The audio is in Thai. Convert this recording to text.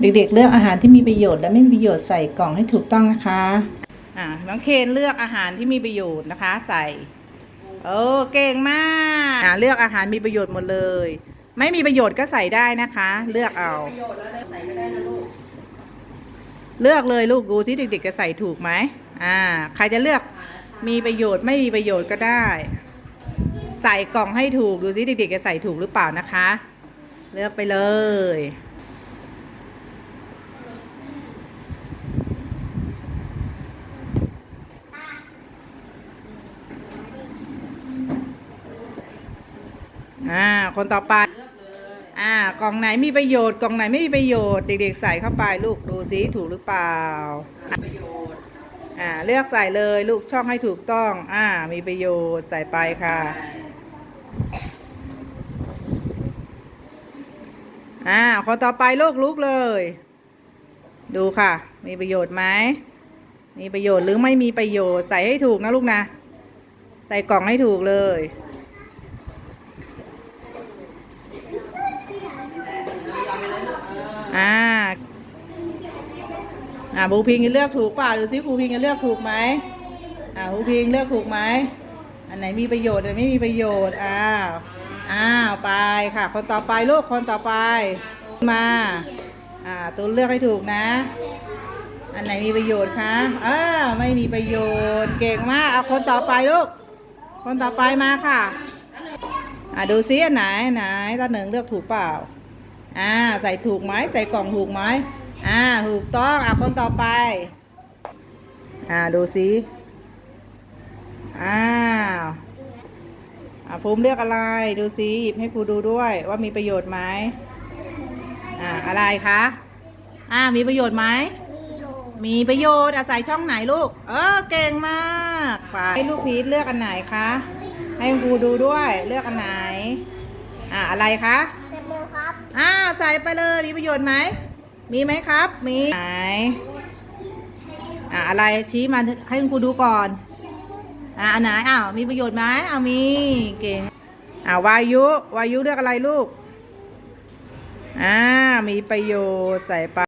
เด็กๆเลือกอาหารที่มีประโยชน์และไม่มีประโยชน์ใส่กล่องให้ถูกต้องนะคะอ่าน้องเคนเลือกอาหารที่มีประโยชน์นะคะ ใส่โอ้เก่งมากอ่าเลือกอาหารมีประโยชน์หมดเลย ไม่มีประโยชน์ก็ใส่ได้นะคะ เลือกเอาประโยชน์แล้วใส่ก็ได้นะลูกเลือกเลยลูกดูที่เด็กๆจะใส่ถูกไหมอ่า ใครจะเลือกมีประโยชน์ไม่มีประโยชน์ก็ได้ ใส่กล่องให้ถูกดูสิเด็กๆจะใส่ถูกหรือเปล่านะคะ เลือกไปเลย อ่าคนต่อไป อ่ากล่องไหนมีประโยชน์กล่องไหนไม่มีประโยชน์ เด็ก ๆ ใส่เข้าไปลูกดูซิถูกหรือเปล่าประโยชน์อ่าเลือกใส่เลยลูกช่องให้ถูกต้อง อ่า มีประโยชน์ใส่ไปค่ะ อ่าคนต่อไปลูกลุกเลย ดูค่ะ มีประโยชน์ไหมมีประโยชน์หรือไม่มีประโยชน์ใส่ให้ถูกนะลูกนะ ใส่กล่องให้ถูกเลย อ่าบูพิงจะเลือกถูกเปล่าดูซิบูพิงจะเลือกถูกไหมอ่าบูพิงเลือกถูกไหมอันไหนมีประโยชน์อันไหนไม่มีประโยชน์อ้าวอ้าวไปค่ะ คนต่อไปลูกคนต่อไปมาอ่าตูนเลือกให้ถูกนะ อันไหนมีประโยชน์คะอ้าวไม่มีประโยชน์เก่งมากเอาคนต่อไปลูกคนต่อไปมาค่ะอ่าดูซิอันไหนไหนตาหนึ่งเลือกถูกเปล่าอ่าใส่ถูกไหมใส่กล่องถูกไหม อ่าถูกต้องอะคนต่อไป อ่าดูสิอ้าวอ่าภูมิเลือกอะไรดูสิหยิบให้ครูดูด้วย ว่ามีประโยชน์ไหมอ่าอะไรคะอ่ามีประโยชน์ไหมมีประโยชน์อาศัยช่องไหนลูก เออเก่งมากไปให้ลูกพีทเลือกอันไหนคะให้ครูดูด้วยเลือกอันไหน อ่าอะไรคะเต็มเลยครับอ่าใส่ไปเลยมีประโยชน์ไหม มีไหมครับ มีไหนอ่าอะไรชี้มาให้คุณครูดูก่อน อ่าอันไหนอ้าวมีประโยชน์ไหมอ้าวมีเก่งอ่าวายุวายุเลือกอะไรลูกอ่ามีประโยชน์ใส่ไป